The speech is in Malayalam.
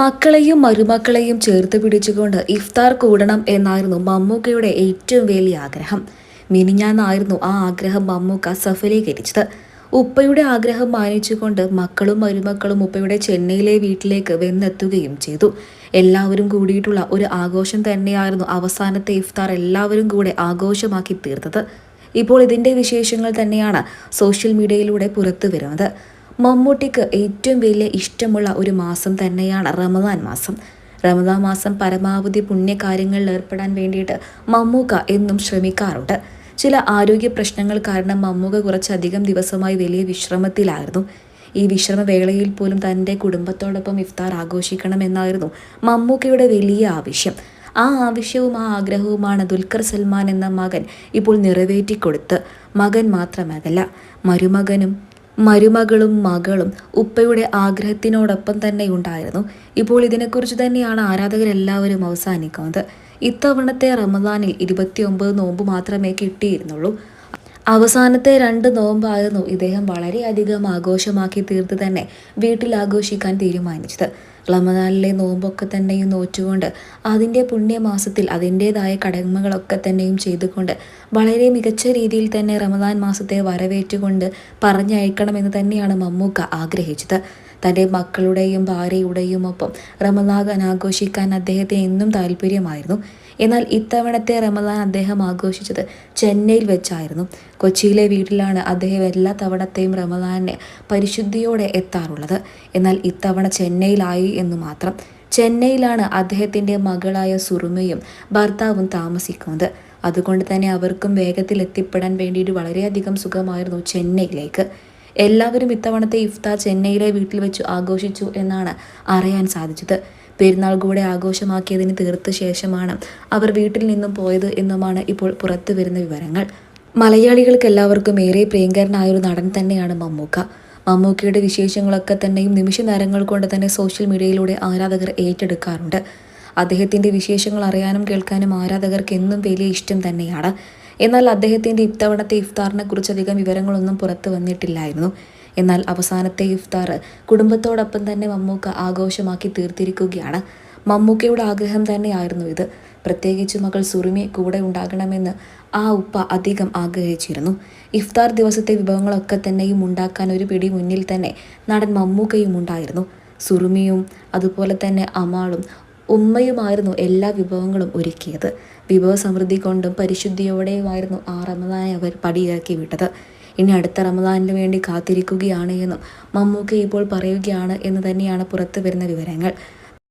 മക്കളെയും മരുമക്കളെയും ചേർത്ത് പിടിച്ചുകൊണ്ട് ഇഫ്താർ കൂടണം എന്നായിരുന്നു മമ്മൂക്കയുടെ ഏറ്റവും വലിയ ആഗ്രഹം. മിനിഞ്ഞാന്നായിരുന്നു ആ ആഗ്രഹം മമ്മൂക്ക സഫലീകരിച്ചത്. ഉപ്പയുടെ ആഗ്രഹം മാനിച്ചുകൊണ്ട് മക്കളും മരുമക്കളും ഉപ്പയുടെ ചെന്നൈയിലെ വീട്ടിലേക്ക് വെന്നെത്തുകയും ചെയ്തു. എല്ലാവരും കൂടിയിട്ടുള്ള ഒരു ആഘോഷം തന്നെയായിരുന്നു അവസാനത്തെ ഇഫ്താർ എല്ലാവരും കൂടെ ആഘോഷമാക്കി തീർത്തത്. ഇപ്പോൾ ഇതിന്റെ വിശേഷങ്ങൾ തന്നെയാണ് സോഷ്യൽ മീഡിയയിലൂടെ പുറത്തു വരുന്നത്. മമ്മൂട്ടിക്ക് ഏറ്റവും വലിയ ഇഷ്ടമുള്ള ഒരു മാസം തന്നെയാണ് റമദാൻ മാസം. റമദാൻ മാസം പരമാവധി പുണ്യകാര്യങ്ങളിൽ ഏർപ്പെടാൻ വേണ്ടിയിട്ട് മമ്മൂക്ക എന്നും ശ്രമിക്കാറുണ്ട്. ചില ആരോഗ്യ പ്രശ്നങ്ങൾ കാരണം മമ്മൂക്ക കുറച്ചധികം ദിവസമായി വലിയ വിശ്രമത്തിലായിരുന്നു. ഈ വിശ്രമവേളയിൽ പോലും തന്റെ കുടുംബത്തോടൊപ്പം ഇഫ്താർ ആഘോഷിക്കണമെന്നായിരുന്നു മമ്മൂക്കയുടെ വലിയ ആവശ്യം. ആ ആവശ്യവും ആ ആഗ്രഹവുമാണ് ദുൽഖർ സൽമാൻ എന്ന മകൻ ഇപ്പോൾ നിറവേറ്റിക്കൊടുത്ത്. മകൻ മാത്രമല്ല മരുമകനും മരുമകളും മകളും ഉപ്പയുടെ ആഗ്രഹത്തിനോടൊപ്പം തന്നെ ഉണ്ടായിരുന്നു. ഇപ്പോൾ ഇതിനെക്കുറിച്ച് തന്നെയാണ് ആരാധകരെല്ലാവരും അവസാനിക്കുന്നത്. ഇത്തവണത്തെ റമദാനിൽ ഇരുപത്തിയൊമ്പത് നോമ്പ് മാത്രമേ കിട്ടിയിരുന്നുള്ളൂ. അവസാനത്തെ രണ്ട് നോമ്പായിരുന്നു ഇദ്ദേഹം വളരെയധികം ആഘോഷമാക്കി തീർത്ത് തന്നെ വീട്ടിൽ ആഘോഷിക്കാൻ തീരുമാനിച്ചത്. റമദാനിലെ നോമ്പൊക്കെ തന്നെയും നോറ്റുകൊണ്ട് അതിന്റെ പുണ്യമാസത്തിൽ അതിന്റേതായ കടമകളൊക്കെ തന്നെയും ചെയ്തുകൊണ്ട് വളരെ മികച്ച രീതിയിൽ തന്നെ റമദാൻ മാസത്തെ വരവേറ്റുകൊണ്ട് പറഞ്ഞയക്കണമെന്ന് തന്നെയാണ് മമ്മൂക്ക ആഗ്രഹിച്ചത്. തന്റെ മക്കളുടെയും ഭാര്യയുടെയും ഒപ്പം റമദാൻ ആഘോഷിക്കാൻ അദ്ദേഹത്തെ എന്നും താല്പര്യമായിരുന്നു. എന്നാൽ ഇത്തവണത്തെ റമദാൻ അദ്ദേഹം ആഘോഷിച്ചത് ചെന്നൈയിൽ വെച്ചായിരുന്നു. കൊച്ചിയിലെ വീട്ടിലാണ് അദ്ദേഹം എല്ലാ തവണത്തെയും റമദാനെ പരിശുദ്ധിയോടെ എത്താറുള്ളത്. എന്നാൽ ഇത്തവണ ചെന്നൈയിലായി എന്ന് മാത്രം. ചെന്നൈയിലാണ് അദ്ദേഹത്തിന്റെ മകളായ സുറുമയും ഭർത്താവും താമസിക്കുന്നത്. അതുകൊണ്ട് തന്നെ അവർക്കും വേഗത്തിൽ എത്തിപ്പെടാൻ വേണ്ടിയിട്ട് വളരെയധികം സുഖമായിരുന്നു ചെന്നൈയിലേക്ക്. എല്ലാവരും ഇത്തവണത്തെ ഇഫ്താർ ചെന്നൈയിലെ വീട്ടിൽ വെച്ച് ആഘോഷിച്ചു എന്നാണ് അറിയാൻ സാധിച്ചത്. പെരുന്നാൾ കൂടെ ആഘോഷമാക്കിയതിന് തീർത്ത ശേഷമാണ് അവർ വീട്ടിൽ നിന്നും പോയത് എന്നുമാണ് ഇപ്പോൾ പുറത്തു വരുന്ന വിവരങ്ങൾ. മലയാളികൾക്ക് എല്ലാവർക്കും ഏറെ പ്രിയങ്കരനായ ഒരു നടൻ തന്നെയാണ് മമ്മൂക്ക. മമ്മൂക്കയുടെ വിശേഷങ്ങളൊക്കെ തന്നെയും നിമിഷ നേരങ്ങൾ കൊണ്ട് തന്നെ സോഷ്യൽ മീഡിയയിലൂടെ ആരാധകർ ഏറ്റെടുക്കാറുണ്ട്. അദ്ദേഹത്തിന്റെ വിശേഷങ്ങൾ അറിയാനും കേൾക്കാനും ആരാധകർക്ക് എന്നും വലിയ ഇഷ്ടം തന്നെയാണ്. എന്നാൽ അദ്ദേഹത്തിന്റെ ഇത്തവണത്തെ ഇഫ്താറിനെ കുറിച്ച് അധികം വിവരങ്ങളൊന്നും പുറത്തു വന്നിട്ടില്ലായിരുന്നു. എന്നാൽ അവസാനത്തെ ഇഫ്താർ കുടുംബത്തോടൊപ്പം തന്നെ മമ്മൂക്ക ആഘോഷമാക്കി തീർത്തിരിക്കുകയാണ്. മമ്മൂക്കയുടെ ആഗ്രഹം തന്നെയായിരുന്നു ഇത്. പ്രത്യേകിച്ച് മകൾ സുറിമി കൂടെ ഉണ്ടാകണമെന്ന് ആ ഉപ്പ അധികം ആഗ്രഹിച്ചിരുന്നു. ഇഫ്താർ ദിവസത്തെ വിഭവങ്ങളൊക്കെ തന്നെയും ഉണ്ടാക്കാൻ ഒരു പിടി മുന്നിൽ തന്നെ നടൻ മമ്മൂക്കയും ഉണ്ടായിരുന്നു. സുറുമിയും അതുപോലെ തന്നെ അമാളും ഉമ്മയുമായിരുന്നു എല്ലാ വിഭവങ്ങളും ഒരുക്കിയത്. വിഭവ സമൃദ്ധി കൊണ്ടും പരിശുദ്ധിയോടെയുമായിരുന്നു ആ റമദാനെ അവർ പടിയിറക്കി വിട്ടത്. ഇനി അടുത്ത റമദാനിന് വേണ്ടി കാത്തിരിക്കുകയാണ് എന്നും മമ്മൂക്ക ഇപ്പോൾ പറയുകയാണ് എന്ന് തന്നെയാണ് പുറത്തു വരുന്ന വിവരങ്ങൾ.